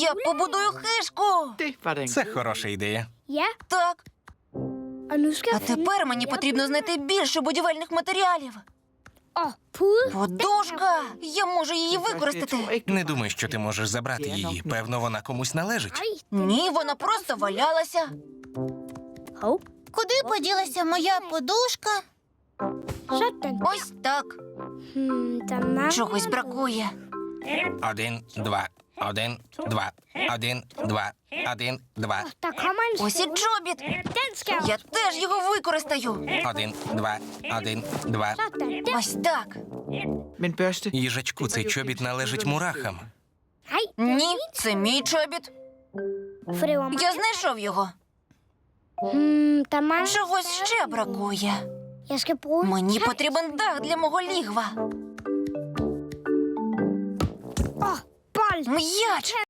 Я побудую хишку. Це хороша ідея. Так, а тепер мені потрібно знайти більше будівельних матеріалів. Подушка! Я можу її використати. Не думаю, що ти можеш забрати її. Певно, вона комусь належить. Ні, вона просто валялася. Куди поділася моя подушка? Ось так. Чогось бракує. Один, два, один, два, один, два, один, два, Ось і skal jeg... Я теж його використаю. один, два, один, два. Ось так. børste. Їжачку, цей чобіт належить мурахам. Ні, це мій чобіт. Я знайшов його. Чогось ще бракує. Мені потрібен дах для мого лігва. Åh, bold. М'яч.